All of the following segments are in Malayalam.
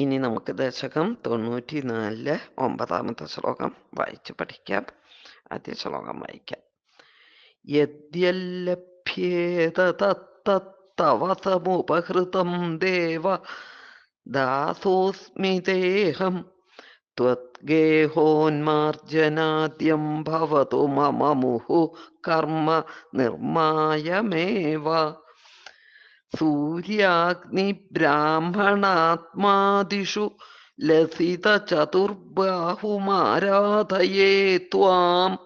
ഇനി നമുക്ക് ദശകം തൊണ്ണൂറ്റി നാലിൽ ഒമ്പതാമത്തെ ശ്ലോകം വായിച്ചു പഠിക്കാം. ആദ്യ ശ്ലോകം വായിക്കാം. യദ്യല്ലഭ്യേതത്തവസമുപഹൃതം ദേവ ദാസോസ്മി ദേഹം ത്വദ്ഗേഹോന്മാർജനാദ്യം ഭവതു മമ മുഹു കർമ്മ നിർമായമേവ. സൂര്യാഗ്നിബ്രാഹ്മണാത്മാദിഷു ലസിതചതുർബാഹുമാരാധയേ ത്വാം.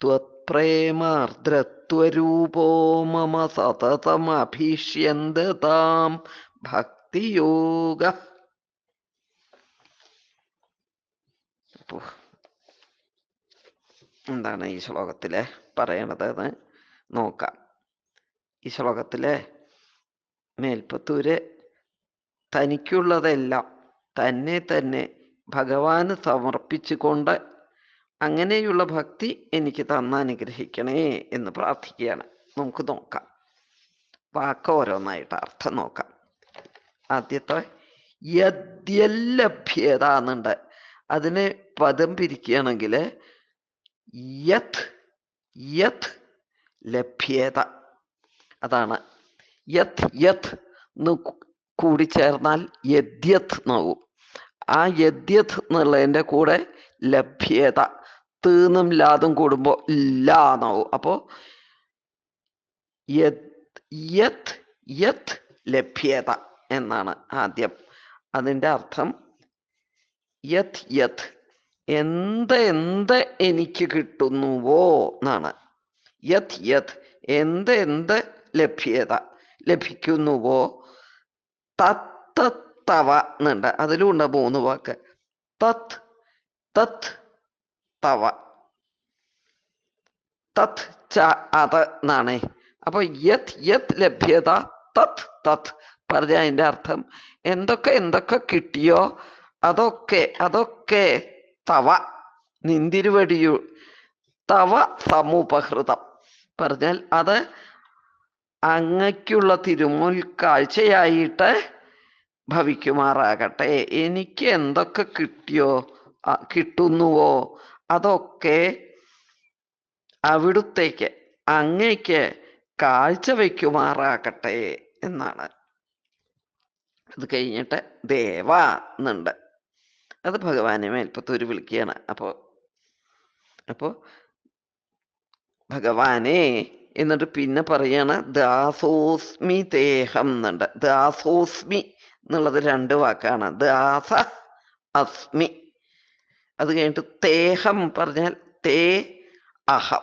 ത്വത്പ്രേമാർദ്രത്വരൂപോ മമ സതതമഭിഷ്യന്തതാം. ഭക്തിയോഗ. എന്താണ് ഈ ശ്ലോകത്തിലെ പറയണതെന്ന് നോക്കാം. ഈ ശ്ലോകത്തിലെ മേൽപ്പത്തൂര് തനിക്കുള്ളതെല്ലാം തന്നെ തന്നെ ഭഗവാന് സമർപ്പിച്ചുകൊണ്ട് അങ്ങനെയുള്ള ഭക്തി എനിക്ക് തന്നനുഗ്രഹിക്കണേ എന്ന് പ്രാർത്ഥിക്കുകയാണ്. നമുക്ക് നോക്കാം. വാക്ക് ഓരോന്നായിട്ട് അർത്ഥം നോക്കാം. ആദ്യത്തെ യദ്യല്ലഭ്യത എന്നുണ്ട് അതിനെ പദം പിരിക്കുകയാണെങ്കിൽ യത് യത് ലഭ്യത. അതാണ് യത് യത് എന്ന് കൂടിച്ചേർന്നാൽ യദ്യത് എന്നാവും ആ യദ്യത് എന്നുള്ളതിന്റെ കൂടെ ലഭ്യത തീന്നും ലാതും കൂടുമ്പോൾ ലാ എന്നാവും അപ്പോൾ യത് യത് ലഭ്യത എന്നാണ് ആദ്യം. അതിന്റെ അർത്ഥം യത് യത് എന്ത് എന്ത് എനിക്ക് കിട്ടുന്നുവോ എന്നാണ് യത് യത് എന്ത് എന്ത് ലഭ്യത ലഭിക്കുന്നുവോ? തത്തവ തവ എന്നുണ്ട്. അതിലും ഉണ്ട് മൂന്ന് വാക്ക്. തത് തത് തവ. തത് ച അത് എന്നാണേ. അപ്പൊ യത് യത് ലഭ്യത തത് തത്. പറഞ്ഞ അതിന്റെ അർത്ഥം എന്തൊക്കെ എന്തൊക്കെ കിട്ടിയോ അതൊക്കെ അതൊക്കെ തവ. നിന്തിരുവടിയു തവ സമുപഹൃതം. പറഞ്ഞാൽ അത് അങ്ങയ്ക്കുള്ള തിരുമുൽ കാഴ്ചയായിട്ട് ഭവിക്കുമാറാകട്ടെ. എനിക്ക് എന്തൊക്കെ കിട്ടിയോ കിട്ടുന്നുവോ അതൊക്കെ അവിടുത്തേക്ക് അങ്ങയ്ക്ക് കാഴ്ചവെക്കുമാറാകട്ടെ എന്നാണ്. അത് കഴിഞ്ഞിട്ട് ദേവ എന്നുണ്ട്. അത് ഭഗവാനെ മേൽപ്പത്തൂര് വിളിക്കുകയാണ്. അപ്പോ അപ്പോ ഭഗവാനെ എന്നിട്ട് പിന്നെ പറയാണ് ദാസോസ്മി ദേഹം എന്നുണ്ട്. ദാസോസ്മി എന്നുള്ളത് രണ്ട് വാക്കാണ്. ദാസ അസ്മി. അത് കഴിഞ്ഞിട്ട് തേഹം പറഞ്ഞാൽ തേ അഹം.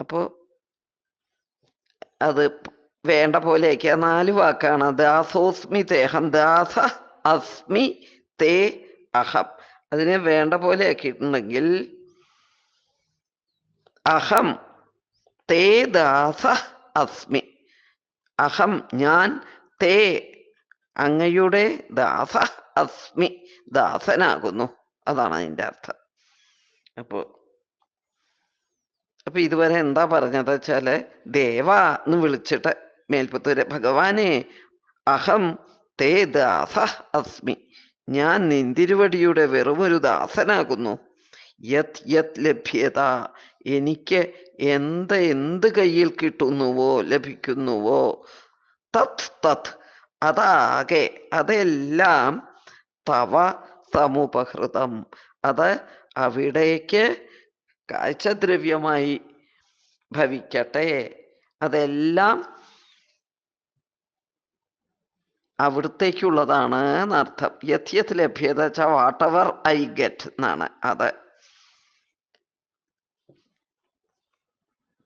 അപ്പോ അത് വേണ്ട പോലെയൊക്കെ നാല് വാക്കാണ്. ദാസോസ്മി തേഹം ദാസ അസ്മി തേ അഹം. അതിനെ വേണ്ട പോലെ ആക്കിയിട്ടുണ്ടെങ്കിൽ അഹം തേ ദാസ അസ്മി. അഹം ഞാൻ തേ അങ്ങയുടെ ദാസ അസ്മി ദാസനാകുന്നു. അതാണ് അതിന്റെ അർത്ഥം. അപ്പോൾ അപ്പൊ ഇതുവരെ എന്താ പറഞ്ഞത് വെച്ചാൽ ദേവ എന്ന് വിളിച്ചിട്ട് മേൽപ്പത്തൂര് ഭഗവാനെ അഹം തേ ദാസ അസ്മി. ഞാൻ നിന്തിരുവടിയുടെ വെറുമൊരു ദാസനാകുന്നു. യത് യത് ലഭ്യത എനിക്ക് എന്ത് എന്ത് കയ്യിൽ കിട്ടുന്നുവോ ലഭിക്കുന്നുവോ? തത് തത്. അതാകെ അതെല്ലാം തവ സമുപഹൃതം. അത് അവിടേക്ക് കാഴ്ചദ്രവ്യമായി ഭവിക്കട്ടെ. അതെല്ലാം അവിടത്തേക്കുള്ളതാണ് എന്നർത്ഥം. യഥ്യത് ലഭ്യത വെച്ച വാട്ട് എവർ ഐ ഗെറ്റ് എന്നാണ് അത്.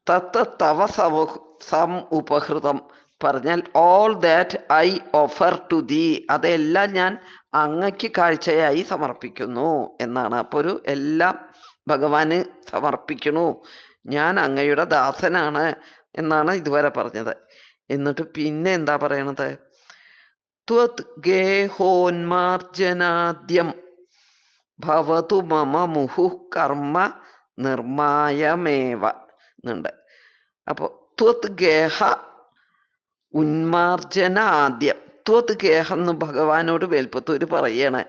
തത്ത് തവ സമു സം ഉപഹൃതം പറഞ്ഞാൽ all that I offer to thee അതെല്ലാം ഞാൻ അങ്ങക്ക് കാഴ്ചയായി സമർപ്പിക്കുന്നു എന്നാണ്. അപ്പൊ ഒരു എല്ലാം ഭഗവാന് സമർപ്പിക്കണു ഞാൻ അങ്ങയുടെ ദാസനാണ് എന്നാണ് ഇതുവരെ പറഞ്ഞത്. എന്നിട്ട് പിന്നെ എന്താ പറയണത്? ത്വത് ഗേഹോന്മാർജനാദ്യം ഭവതു മമ മുഹു കർമ്മ നിർമായമേവ. എന്നുണ്ട് അപ്പൊ ത്വത് ഗേഹ ഉന്മാർജന ആദ്യം ത്വത് ഗേഹം എന്ന് ഭഗവാനോട് വേൽപ്പത്തൂര് പറയണ.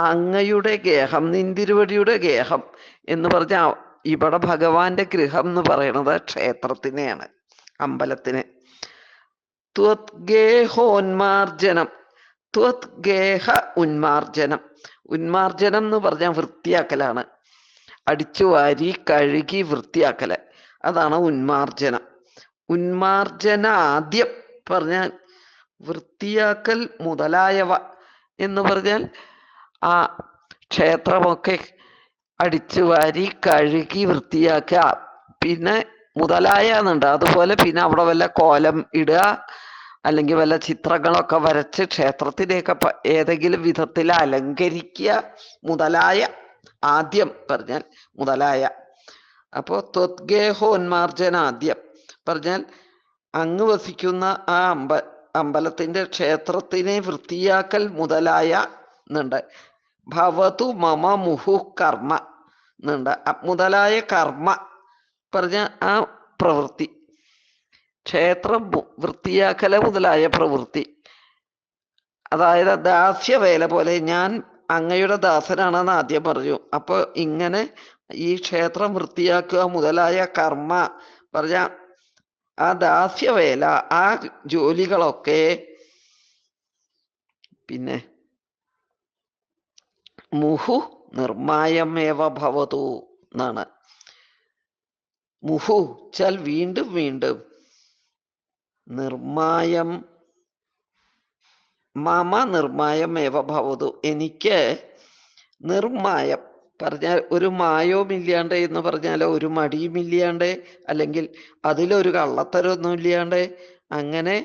അങ്ങയുടെ ഗേഹം നിന്തിരുവടിയുടെ ഗേഹം എന്ന് പറഞ്ഞ ഇവിടെ ഭഗവാന്റെ ഗൃഹം എന്ന് പറയണത് ക്ഷേത്രത്തിനെയാണ് അമ്പലത്തിന്. ത്വത് ഗേഹ ഉന്മാർജനം. ഉന്മാർജനം എന്ന് പറഞ്ഞാൽ വൃത്തിയാക്കലാണ്. അടിച്ചു വാരി കഴുകി വൃത്തിയാക്കൽ. അതാണ് ഉന്മാർജന ഉന്മാർജന ആദ്യം പറഞ്ഞാൽ വൃത്തിയാക്കൽ മുതലായവ എന്ന് പറഞ്ഞാൽ ആ ക്ഷേത്രമൊക്കെ അടിച്ചു വാരി കഴുകി വൃത്തിയാക്കുക. പിന്നെ മുതലായ എന്നുണ്ട് അതുപോലെ പിന്നെ അവിടെ വല്ല കോലം ഇടുക അല്ലെങ്കിൽ വല്ല ചിത്രങ്ങളൊക്കെ വരച്ച് ക്ഷേത്രത്തിനെയൊക്കെ ഏതെങ്കിലും വിധത്തിൽ അലങ്കരിക്കുക മുതലായ ആദ്യം പറഞ്ഞാൽ മുതലായ. അപ്പോ ത്വത്ഗേഹോന്മാർജന ആദ്യം പറഞ്ഞാൽ അങ്ങ് വസിക്കുന്ന ആ അമ്പ അമ്പലത്തിന്റെ ക്ഷേത്രത്തിനെ വൃത്തിയാക്കൽ മുതലായ എന്നുണ്ട് ഭവതു മമ മുഹു കർമ്മ എന്നുണ്ട് മുതലായ കർമ്മ പറഞ്ഞ ആ പ്രവൃത്തി. ക്ഷേത്രം വൃത്തിയാക്കല മുതലായ പ്രവൃത്തി. അതായത് ദാസ്യവേല പോലെ ഞാൻ അങ്ങയുടെ ദാസനാണെന്ന് ആദ്യം പറഞ്ഞു. അപ്പോൾ ഇങ്ങനെ ഈ ക്ഷേത്രം വൃത്തിയാക്കുക മുതലായ കർമ്മ. പറഞ്ഞ ആ ദാസ്യവേല ആ ജോലികളൊക്കെ പിന്നെ മുഹു നിർമായമേവ ഭവതു എന്നാണ് മുഹു ചാൽ വീണ്ടും വീണ്ടും നിർമായം മാമ നിർമായമേവ ഭവതു. എനിക്ക് നിർമായം പറഞ്ഞാൽ ഒരു മായോ ഇല്ലാണ്ട് എന്ന് പറഞ്ഞാൽ ഒരു മടിയും ഇല്ലാണ്ട് അല്ലെങ്കിൽ അതിലൊരു കള്ളത്തരമൊന്നും ഇല്ലാണ്ട് അങ്ങനെ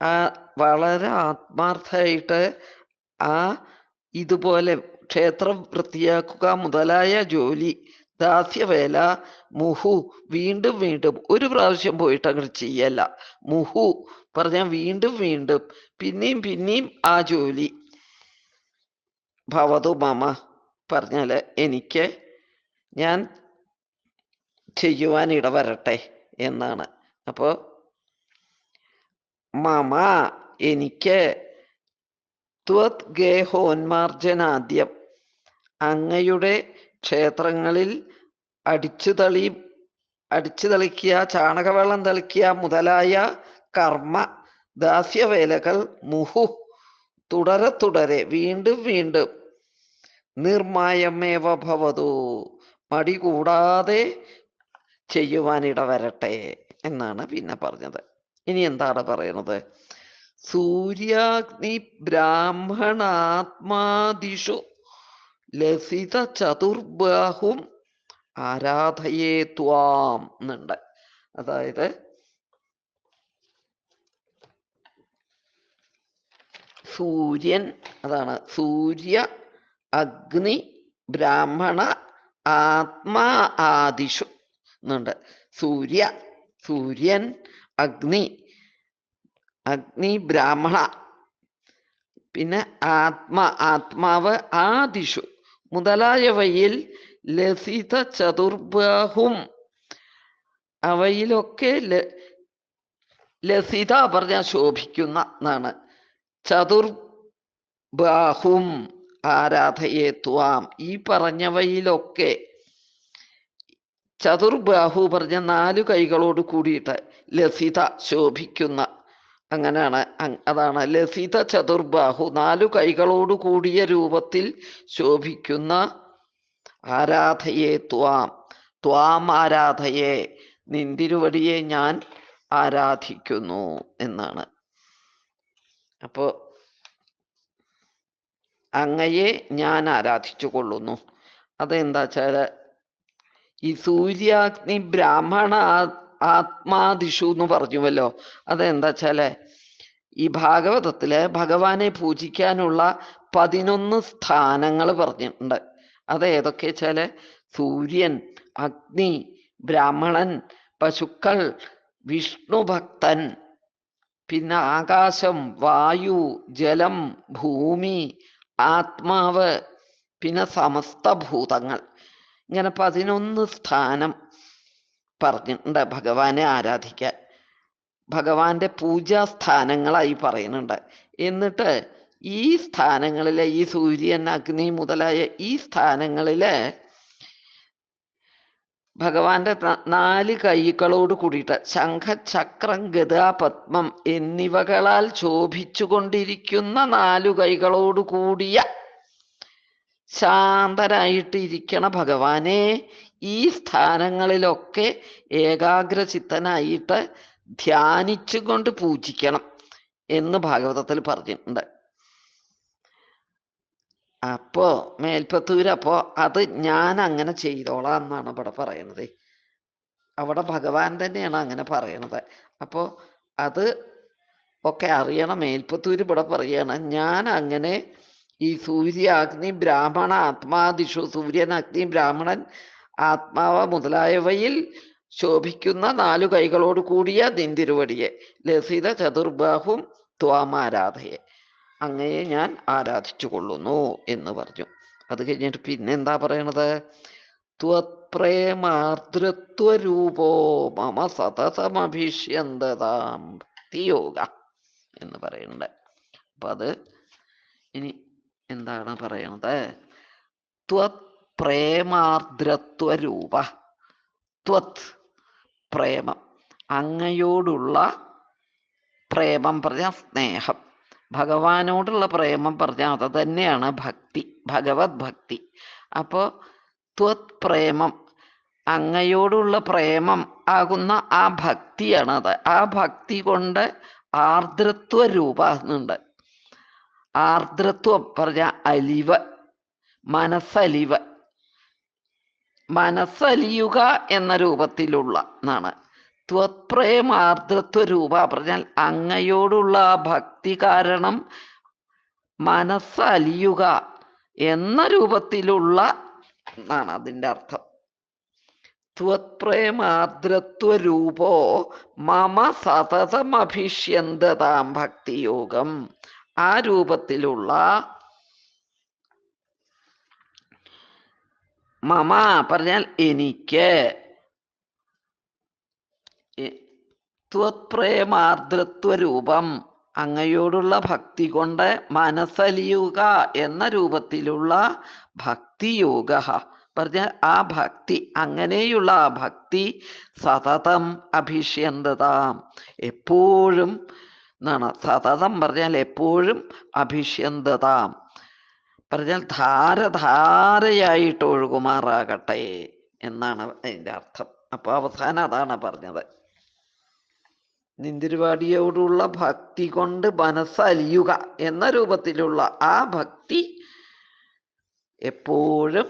ആ വളരെ ആത്മാർത്ഥമായിട്ട് ആ ഇതുപോലെ ക്ഷേത്രം വൃത്തിയാക്കുക മുതലായ ജോലി ദാസ്യവേല മുഹു വീണ്ടും വീണ്ടും ഒരു പ്രാവശ്യം പോയിട്ട് അങ്ങോട്ട് ചെയ്യല്ല. മുഹു പറഞ്ഞാൽ വീണ്ടും വീണ്ടും പിന്നെയും പിന്നെയും ആ ജോലി. ഭവതു മമ. പറഞ്ഞാൽ എനിക്ക് ഞാൻ ചെയ്യുവാൻ ഇടവരട്ടെ എന്നാണ്. അപ്പോൾ മമ എനിക്ക് ത്വത് ഗേഹോന്മാർജനാദ്യം അങ്ങയുടെ ക്ഷേത്രങ്ങളിൽ അടിച്ചു തളി അടിച്ചു തളിക്കുക ചാണകവെള്ളം തളിക്കുക മുതലായ കർമ്മ ദാസ്യവേലകൾ മുഹു തുടരെ തുടരെ വീണ്ടും വീണ്ടും നിർമായമേവ ഭവതു. മടി കൂടാതെ ചെയ്യുവാനിട വരട്ടെ എന്നാണ് പിന്നെ പറഞ്ഞത്. ഇനി എന്താണ് പറയുന്നത് സൂര്യാഗ്നി ബ്രാഹ്മണാത്മാദിഷു ലസിത ചതുർബാഹും ആരാധയേ ത്വാം എന്നുണ്ട്. അതായത് സൂര്യൻ അതാണ് സൂര്യ അഗ്നി ബ്രാഹ്മണ ആത്മാ ആദിഷു എന്നുണ്ട്. സൂര്യ സൂര്യൻ അഗ്നി അഗ്നി ബ്രാഹ്മണ. പിന്നെ ആത്മാ ആത്മാവ് ആദിഷു. മുതലായവയിൽ ലസിത ചതുർബാഹും. അവയിലൊക്കെ ലസിത പറഞ്ഞാൽ ശോഭിക്കുന്ന എന്നാണ് ചതുർബാഹും. ആരാധയെ ത്വാം. ഈ പറഞ്ഞവയിലൊക്കെ ചതുർബാഹു പറഞ്ഞ നാലു കൈകളോട് കൂടിയിട്ട് ലസിത ശോഭിക്കുന്ന അങ്ങനെയാണ്. അതാണ്. ലസിത ചതുർബാഹു നാലു കൈകളോട് കൂടിയ രൂപത്തിൽ ശോഭിക്കുന്ന ആരാധയെ ത്വാം. ത്വാം ആരാധയെ നിന്തിരുവടിയെ ഞാൻ ആരാധിക്കുന്നു എന്നാണ്. അപ്പോ അങ്ങയെ ഞാൻ ആരാധിച്ചു കൊള്ളുന്നു അതെന്താ വെച്ചാൽ ഈ സൂര്യാഗ്നി ബ്രാഹ്മണ ആത്മാദിഷു എന്ന് പറഞ്ഞുവല്ലോ. അതെന്താ വെച്ചാൽ ഈ ഭാഗവതത്തിൽ ഭഗവാനെ പൂജിക്കാനുള്ള പതിനൊന്ന് സ്ഥാനങ്ങൾ പറഞ്ഞിട്ടുണ്ട്. അത് ഏതൊക്കെ വെച്ചാൽ സൂര്യൻ അഗ്നി ബ്രാഹ്മണൻ പശുക്കൾ വിഷ്ണു ഭക്തൻ പിന്നെ ആകാശം വായു ജലം ഭൂമി ആത്മാവ് പിന്നെ സമസ്ത ഭൂതങ്ങൾ. ഇങ്ങനെ പതിനൊന്ന് സ്ഥാനം പറഞ്ഞിട്ടുണ്ട് ഭഗവാനെ ആരാധിക്കാൻ. ഭഗവാന്റെ പൂജാ സ്ഥാനങ്ങളായി പറയുന്നുണ്ട്. എന്നിട്ട് ഈ സ്ഥാനങ്ങളിലെ ഈ സൂര്യൻ അഗ്നി മുതലായ ഈ സ്ഥാനങ്ങളിലെ ഭഗവാന്റെ നാല് കൈകളോട് കൂടിയിട്ട് ശംഖ ചക്രം ഗത പത്മം എന്നിവകളാൽ ശോഭിച്ചുകൊണ്ടിരിക്കുന്ന നാലു കൈകളോട് കൂടിയ ശാന്തരായിട്ടിരിക്കണ ഭഗവാനെ ഈ സ്ഥാനങ്ങളിലൊക്കെ ഏകാഗ്രചിത്തനായിട്ട് ധ്യാനിച്ചുകൊണ്ട് പൂജിക്കണം എന്ന് ഭാഗവതത്തിൽ പറഞ്ഞിട്ടുണ്ട്. അപ്പോ മേൽപ്പത്തൂര് അപ്പോ അത് ഞാൻ അങ്ങനെ ചെയ്തോളാം എന്നാണ് ഇവിടെ പറയണത്. അവിടെ ഭഗവാൻ തന്നെയാണ് അങ്ങനെ പറയണത്. അപ്പോ അത് ഒക്കെ അറിയണം. മേൽപ്പത്തൂര് ഇവിടെ പറയാണ്. ഞാൻ അങ്ങനെ ഈ സൂര്യ അഗ്നി ബ്രാഹ്മണ ആത്മാദിഷു സൂര്യൻ അഗ്നി ബ്രാഹ്മണൻ ആത്മാവ് മുതലായവയിൽ ശോഭിക്കുന്ന നാലു കൈകളോട് കൂടിയ നിന്തിരുവടിയെ ലസിത ചതുർബാഹും ത്വാമാരാധയെ. അങ്ങയെ ഞാൻ ആരാധിച്ചു കൊള്ളുന്നു എന്ന് പറഞ്ഞു. അത് കഴിഞ്ഞിട്ട് പിന്നെ എന്താ പറയണത്? ത്വത്പ്രേമാർദ്രത്വരൂപോ മമ സതതമഭിഷ്യന്തതാം ഭക്തിയോഗ എന്ന് പറയുന്നുണ്ട്. അപ്പൊ അത് ഇനി എന്താണ് പറയണത്? ത്വത് പ്രേമാർദ്രത്വരൂപ ത്വത് പ്രേമം. അങ്ങയോടുള്ള പ്രേമം പറഞ്ഞ സ്നേഹം. ഭഗവാനോടുള്ള പ്രേമം പറഞ്ഞാൽ അത് തന്നെയാണ് ഭക്തി ഭഗവത് ഭക്തി. അപ്പോൾ ത്വത് പ്രേമം അങ്ങയോടുള്ള പ്രേമം ആകുന്ന ആ ഭക്തിയാണത് ആ ഭക്തി കൊണ്ട് ആർദ്രത്വ രൂപ എന്നുണ്ട് ആർദ്രത്വം പറഞ്ഞ അലിവ് മനസ്സലിവ്. മനസ്സലിയുക എന്ന രൂപത്തിലുള്ള എന്നാണ് ത്വത്പ്രേമാർദ്രത്വ രൂപ പറഞ്ഞാൽ അങ്ങയോടുള്ള ഭക്തി കാരണം മനസ്സലിയുക എന്ന രൂപത്തിലുള്ള എന്നാണ് അതിന്റെ അർത്ഥം. ത്വപ്രേമാർദ്രത്വ രൂപോ മമ സതതമഭിഷ്യന്തതാം ഭക്തിയോഗം. ആ രൂപത്തിലുള്ള മമ പറഞ്ഞാൽ എനിക്ക് എ- ത്വത്പ്രേമാർദ്രത്വ രൂപം അങ്ങയോടുള്ള ഭക്തി കൊണ്ട് മനസ്സലിയുക എന്ന രൂപത്തിലുള്ള ഭക്തിയോഗ പറഞ്ഞ ആ ഭക്തി അങ്ങനെയുള്ള ആ ഭക്തി സതതം അഭിഷ്യന്തതാം. എപ്പോഴും എന്നാണ് സതതം പറഞ്ഞാൽ എപ്പോഴും അഭിഷ്യന്തതാം. പറഞ്ഞാൽ ധാരധാരയായിട്ട് ഒഴുകുമാറാകട്ടെ എന്നാണ് അതിന്റെ അർത്ഥം. അപ്പോൾ അവസാനം അതാണ് പറഞ്ഞത്. നിന്തിരുവാടിയോടുള്ള ഭക്തി കൊണ്ട് മനസ്സലിയുക എന്ന രൂപത്തിലുള്ള ആ ഭക്തി എപ്പോഴും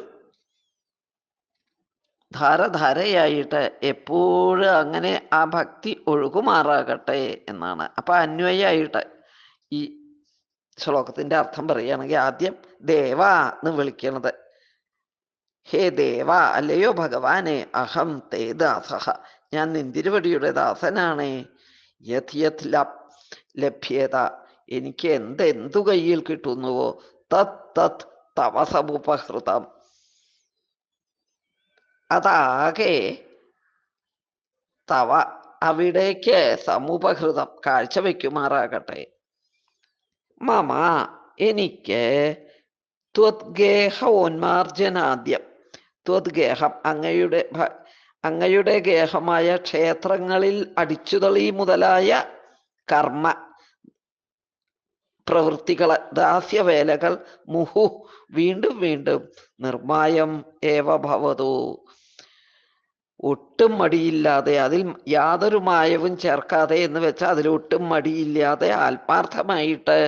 ധാരധാരയായിട്ട് എപ്പോഴും അങ്ങനെ ആ ഭക്തി ഒഴുകുമാറാകട്ടെ എന്നാണ്. അപ്പൊ അന്വയായിട്ട് ഈ ശ്ലോകത്തിന്റെ അർത്ഥം പറയുകയാണെങ്കിൽ ആദ്യം ദേവ എന്ന് വിളിക്കണത്. ഹേ ദേവ അല്ലയോ ഭഗവാനെ അഹം തേ ദാസഹ ഞാൻ നിന്തിരുവടിയുടെ ദാസനാണ്. യത് യത് ലഭ്യത. എനിക്ക് എന്തെന്തു കയ്യിൽ കിട്ടുന്നുവോ തത് തത് തവ സമുപഹൃതം അതാകെ തവ അവിടേക്ക് സമുപഹൃതം. കാഴ്ചവെക്കുമാറാകട്ടെ മമ എനിക്ക് ത്വദ്ഗേഹ ഉന്മാർജനാദ്യം ത്വദ്ഗേഹം അങ്ങയുടെ അങ്ങയുടെ ഗേഹമായ ക്ഷേത്രങ്ങളിൽ അടിച്ചുതളി മുതലായ കർമ്മ പ്രവൃത്തികൾ ദാസ്യവേലകൾ മുഹു വീണ്ടും വീണ്ടും നിർമായം ഏവ ഭവതു. ഒട്ടും മടിയില്ലാതെ അതിൽ യാതൊരു മായവും ചേർക്കാതെ എന്ന് വെച്ചാൽ അതിൽ ഒട്ടും മടിയില്ലാതെ ആത്മാർത്ഥമായിട്ട്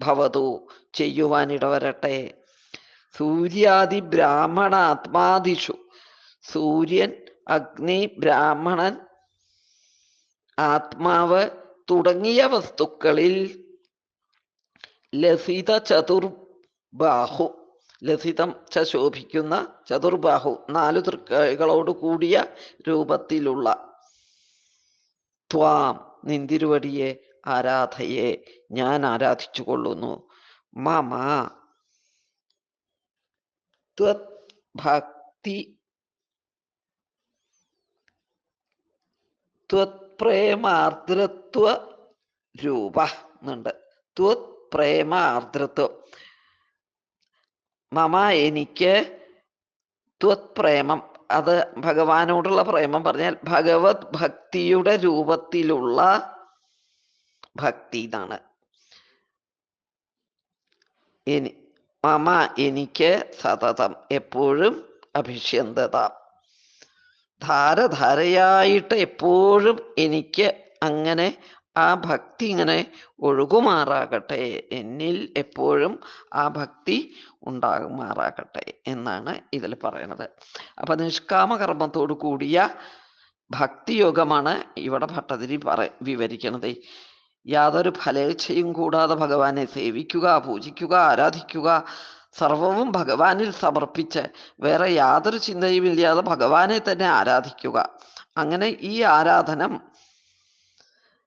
ഭവതു ചെയ്യുവാനിടവരട്ടെ. സൂര്യാദി ബ്രാഹ്മണ ആത്മാദിഷു സൂര്യൻ അഗ്നി ബ്രാഹ്മണൻ ആത്മാവ് തുടങ്ങിയ വസ്തുക്കളിൽ ലസിത ചതുർബാഹു ലസിതം ച ശോഭിക്കുന്ന ചതുർബാഹു നാലു തൃക്കൈകളോട് കൂടിയ രൂപത്തിലുള്ള ത്വാം നിന്തിരുവടിയെ ആരാധയെ ഞാൻ ആരാധിച്ചു കൊള്ളുന്നു മമ ഭക്തി ത്വത്പ്രേമാർദ്രത്വ രൂപ എന്നുണ്ട്. ത്വത്പ്രേമാർദ്രത്വം. മമ എനിക്ക് ത്വത്പ്രേമം. അത് ഭഗവാനോടുള്ള പ്രേമം. പറഞ്ഞാൽ ഭഗവത് ഭക്തിയുടെ രൂപത്തിലുള്ള ഭക്തി എന്നാണ് എനി മമ എനിക്ക് സതതം. എപ്പോഴും അഭിഷ്യന്തത. ധാരധാരയായിട്ട് എപ്പോഴും എനിക്ക് അങ്ങനെ ആ ഭക്തി ഇങ്ങനെ ഒഴുകുമാറാകട്ടെ. എന്നിൽ എപ്പോഴും ആ ഭക്തി ഉണ്ടാകുമാറാകട്ടെ എന്നാണ് ഇതിൽ പറയണത് അപ്പൊ നിഷ്കാമകർമ്മത്തോടു കൂടിയ ഭക്തിയോഗമാണ് ഇവിടെ ഭട്ടതിരി പറ വിവരിക്കണത്. യാതൊരു ഫലേച്ഛയും കൂടാതെ ഭഗവാനെ സേവിക്കുക പൂജിക്കുക ആരാധിക്കുക സർവവും ഭഗവാനിൽ സമർപ്പിച്ച് വേറെ യാതൊരു ചിന്തയും ഇല്ലാതെ ഭഗവാനെ തന്നെ ആരാധിക്കുക. അങ്ങനെ ഈ ആരാധനം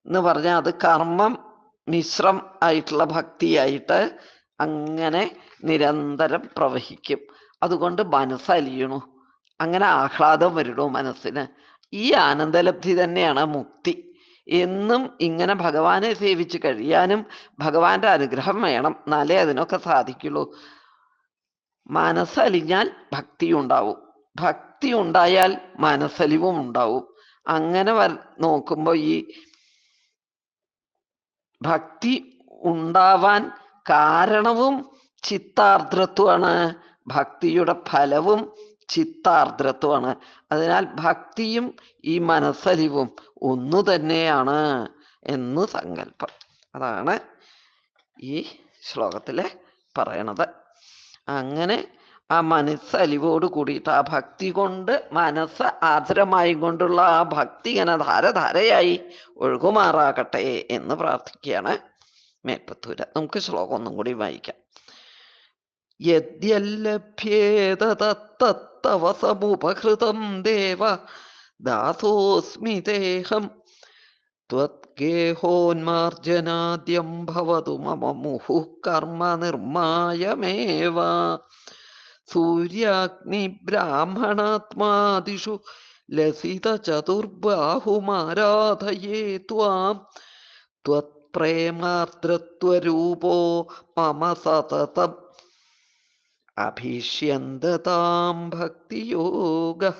എന്ന് പറഞ്ഞാൽ അത് കർമ്മം മിശ്രം ആയിട്ടുള്ള ഭക്തിയായിട്ട് അങ്ങനെ നിരന്തരം പ്രവഹിക്കും. അതുകൊണ്ട് മനസ്സലിയണു അങ്ങനെ ആഹ്ലാദം വരണു മനസ്സിന്. ഈ ആനന്ദലബ്ധി തന്നെയാണ് മുക്തി. എന്നും ഇങ്ങനെ ഭഗവാനെ സേവിച്ച് കഴിയാനും ഭഗവാന്റെ അനുഗ്രഹം വേണം. എന്നാലേ അതിനൊക്കെ സാധിക്കുള്ളൂ. മനസ്സലിഞ്ഞാൽ ഭക്തി ഉണ്ടാവും ഭക്തി ഉണ്ടായാൽ മനസ്സലിവും ഉണ്ടാവും. അങ്ങനെ വ നോക്കുമ്പോൾ ഈ ഭക്തി ഉണ്ടാവാൻ കാരണവും ചിത്താർദ്രത്വമാണ്. ഭക്തിയുടെ ഫലവും ചിത്താർദ്രത്വമാണ്. അതിനാൽ ഭക്തിയും ഈ മനസ്സലിവും ഒന്നു തന്നെയാണ് എന്ന് സങ്കല്പം അതാണ് ഈ ശ്ലോകത്തിലെ പറയണത്. അങ്ങനെ ആ മനസ്സ് അലിവോട് കൂടിയിട്ട് ആ ഭക്തി കൊണ്ട് മനസ്സ് ആദരമായി കൊണ്ടുള്ള ആ ഭക്തി ഇങ്ങനെ ധാരധാരയായി ഒഴുകുമാറാകട്ടെ എന്ന് പ്രാർത്ഥിക്കുകയാണ് മേൽപ്പത്തൂര്. നമുക്ക് ശ്ലോകം ഒന്നും കൂടി വായിക്കാം. യദ്യല്ലഭ്യേതത്തവസമുപഹൃതം തത്തവ സമുപഹൃതം ദേവ ദാസോസ്മി ദേഹം त्वद्गेहोन्मार्जनाद्यं भवतु मम मुहुः कर्म निर्मायमेव सूर्याग्निब्राह्मणात्मादिषु लसितचतुर्बाहुमाराधये त्वां त्वत्प्रेमार्द्रत्वरूपो मम सततम् अभिष्यन्दतां भक्तियोगः